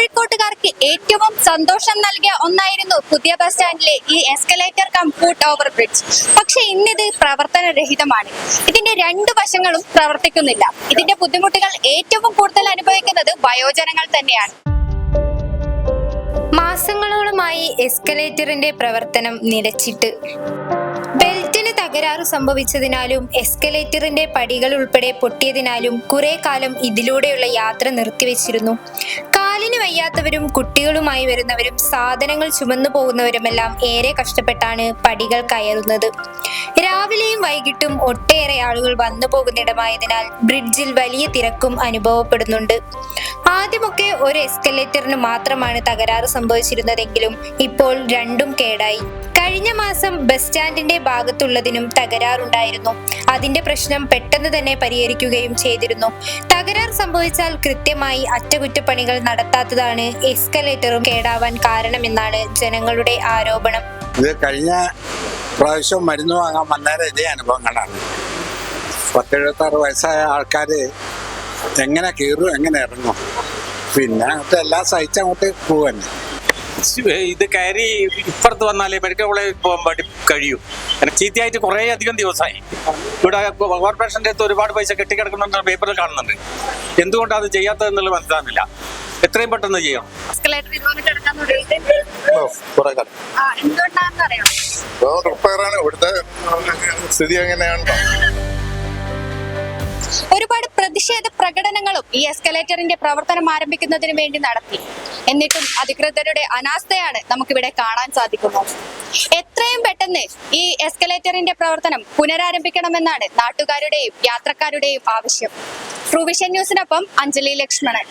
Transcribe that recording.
കോഴിക്കോട്ടുകാർക്ക് ഏറ്റവും സന്തോഷം നൽകിയ ഒന്നായിരുന്നു പുതിയ ബസ് സ്റ്റാൻഡിലെ ഈ escalator cum foot over bridge. പക്ഷെ ഇന്നിത് പ്രവർത്തനരഹിതമാണ്. ഇതിന്റെ രണ്ട് വശങ്ങളും പ്രവർത്തിക്കുന്നില്ല. ഇതിന്റെ ബുദ്ധിമുട്ടുകൾ ഏറ്റവും കൂടുതൽ അനുഭവിക്കുന്നത് വയോജനങ്ങൾ തന്നെയാണ്. മാസങ്ങളോളമായി എസ്കലേറ്ററിന്റെ പ്രവർത്തനം നിലച്ചിട്ട്. ബെൽറ്റിന് തകരാറ് സംഭവിച്ചതിനാലും എസ്കലേറ്ററിന്റെ പടികൾ ഉൾപ്പെടെ പൊട്ടിയതിനാലും കുറെ കാലം ഇതിലൂടെയുള്ള യാത്ര നിർത്തിവെച്ചിരുന്നു. കാലിന് വയ്യാത്തവരും കുട്ടികളുമായി വരുന്നവരും സാധനങ്ങൾ ചുമന്നു പോകുന്നവരുമെല്ലാം ഏറെ കഷ്ടപ്പെട്ടാണ് പടികൾ കയറുന്നത്. രാവിലെയും വൈകിട്ടും ഒട്ടേറെ ആളുകൾ വന്നു പോകുന്നിടമായതിനാൽ ബ്രിഡ്ജിൽ വലിയ തിരക്കും അനുഭവപ്പെടുന്നുണ്ട്. ആദ്യമൊക്കെ ഒരു എസ്കലേറ്ററിന് മാത്രമാണ് തകരാറ് സംഭവിച്ചിരുന്നതെങ്കിലും ഇപ്പോൾ രണ്ടും കേടായി. കഴിഞ്ഞ മാസം ബസ് സ്റ്റാൻഡിന്റെ ഭാഗത്തുള്ളതിനും തകരാറുണ്ടായിരുന്നു. അതിന്റെ പ്രശ്നം പെട്ടെന്ന് തന്നെ പരിഹരിക്കുകയും ചെയ്തിരുന്നു. തകരാർ സംഭവിച്ചാൽ കൃത്യമായി അറ്റകുറ്റപ്പണികൾ നടത്താത്തതാണ് എസ്കലേറ്ററും കേടാവാൻ കാരണമെന്നാണ് ജനങ്ങളുടെ ആരോപണം. ഇത് കഴിഞ്ഞ പ്രാവശ്യം മരുന്ന് വാങ്ങാൻ വന്നേരം ഇതേ അനുഭവങ്ങളാണ്. പത്തെഴുപത്താറ് വയസ്സായ ആൾക്കാർ എങ്ങനെ കീറും എങ്ങനെ ഇറങ്ങും. പിന്നെ എല്ലാം സഹിച്ചങ്ങോട്ട് പോവന്നെ. ഇത് കയറി ഇപ്പുറത്ത് വന്നാലേ മെഡിക്കൽ കോളേജിൽ പോകാൻ വേണ്ടി കഴിയൂ. എനിക്ക് ചീത്തയായിട്ട് കുറേ അധികം ദിവസമായി. ഇവിടെ കോർപ്പറേഷന്റെ അടുത്ത് ഒരുപാട് പൈസ കെട്ടിക്കിടക്കുന്നുണ്ട് പേപ്പറിൽ കാണുന്നുണ്ട്. എന്തുകൊണ്ടാണ് അത് ചെയ്യാത്തതെന്നുള്ളത് മനസ്സിലാകുന്നില്ല. എത്രയും പെട്ടെന്ന് ചെയ്യണം. ഇവിടുത്തെ സ്ഥിതി എങ്ങനെയാണ്? ഒരുപാട് പ്രതിഷേധ പ്രകടനങ്ങളും ഈ എസ്കലേറ്ററിന്റെ പ്രവർത്തനം ആരംഭിക്കുന്നതിന് വേണ്ടി നടത്തി. എന്നിട്ടും അധികൃതരുടെ അനാസ്ഥയാണ് നമുക്കിവിടെ കാണാൻ സാധിക്കുന്നത്. എത്രയും പെട്ടെന്ന് ഈ എസ്കലേറ്ററിന്റെ പ്രവർത്തനം പുനരാരംഭിക്കണമെന്നാണ് നാട്ടുകാരുടെയും യാത്രക്കാരുടെയും ആവശ്യം. ട്രൂവിഷൻ ന്യൂസിനൊപ്പം അഞ്ജലി ലക്ഷ്മണൻ.